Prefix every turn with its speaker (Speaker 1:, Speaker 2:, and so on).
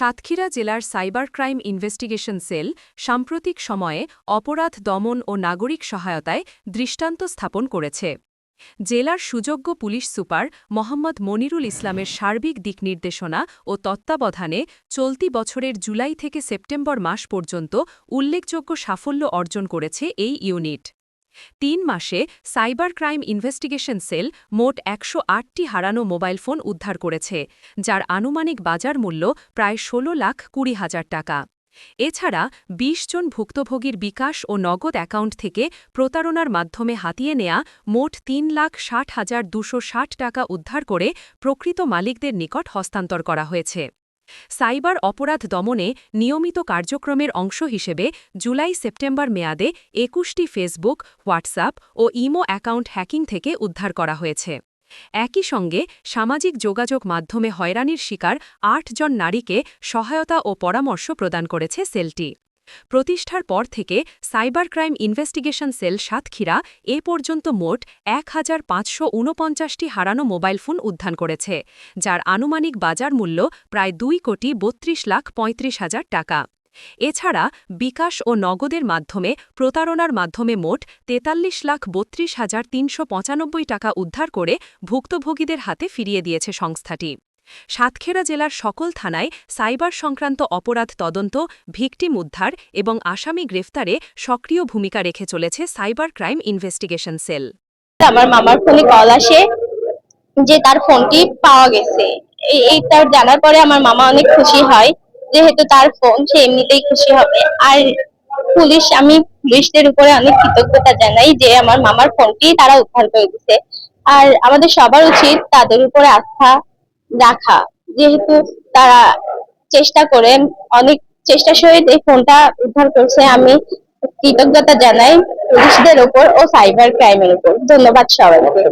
Speaker 1: সাতক্ষীরা জেলার cyber crime investigation sell সাম্প্রতিক সময়ে অপরাধ দমন ও নাগরিক সহায়তায় দৃষ্টান্ত স্থাপন করেছে। জেলার সুযোগ্য পুলিশ সুপার মোহাম্মদ মনিরুল ইসলামের সার্বিক দিক নির্দেশনা ও তত্ত্বাবধানে চলতি বছরের জুলাই থেকে সেপ্টেম্বর মাস পর্যন্ত উল্লেখযোগ্য সাফল্য অর্জন করেছে এই ইউনিট। তিন মাসে সাইবার ক্রাইম ইনভেস্টিগেশন সেল মোট একশো আটটি হারানো মোবাইল ফোন উদ্ধার করেছে, যার আনুমানিক বাজার মূল্য প্রায় ১৬ লাখ কুড়ি হাজার টাকা। এছাড়া ২০ জন ভুক্তভোগীর বিকাশ ও নগদ অ্যাকাউন্ট থেকে প্রতারণার মাধ্যমে হাতিয়ে নেয়া মোট তিন লাখ ষাট হাজার দুশো ষাট টাকা উদ্ধার করে প্রকৃত মালিকদের নিকট হস্তান্তর করা হয়েছে। সাইবার অপরাধ দমনে নিয়মিত কার্যক্রমের অংশ হিসেবে জুলাই সেপ্টেম্বর মেয়াদে একুশটি ফেসবুক, হোয়াটসঅ্যাপ ও ইমো অ্যাকাউন্ট হ্যাকিং থেকে উদ্ধার করা হয়েছে। একই সঙ্গে সামাজিক যোগাযোগ মাধ্যমে হয়রানির শিকার আট জন নারীকে সহায়তা ও পরামর্শ প্রদান করেছে সেলটি। প্রতিষ্ঠার পর থেকে cyber crime investigation cell Satkhira এ পর্যন্ত মোট এক হারানো মোবাইল ফোন উদ্ধার করেছে, যার আনুমানিক বাজার মূল্য প্রায় দুই কোটি বত্রিশ লাখ পঁয়ত্রিশ হাজার টাকা। এছাড়া বিকাশ ও নগদের মাধ্যমে, প্রতারণার মাধ্যমে মোট তেতাল্লিশ লাখ বত্রিশ হাজার তিনশো টাকা উদ্ধার করে ভুক্তভোগীদের হাতে ফিরিয়ে দিয়েছে সংস্থাটি। সাতক্ষীরা জেলার সকল থানায় সাইবার সংক্রান্ত অপরাধ তদন্ত, ভিকটিম উদ্ধার এবং আসামি গ্রেফতারে সক্রিয় ভূমিকা রেখে চলেছে সাইবার ক্রাইম ইনভেস্টিগেশন সেল।
Speaker 2: আমার মামার ফোনে কল আসে যে তার ফোনটি পাওয়া গেছে। এই- এইটা জানার পরে আমার মামা অনেক খুশি হয়, যেহেতু তার ফোন সে এমনিতেই খুশি হবে। আর পুলিশ, আমি পুলিশদের উপরে অনেক কৃতজ্ঞতা জানাই যে আমার মামার ফোনটি তারা উদ্ধার করে দিছে আর আমাদের সবার উচিত তাদের উপরে আস্থা রাখা। যেহেতু তারা চেষ্টা করে, অনেক চেষ্টা সহিত এই ফোনটা উদ্ধার করছে, আমি কৃতজ্ঞতা জানাই পুলিশদের ওপর ও সাইবার ক্রাইমের উপর ধন্যবাদ সবাইকে।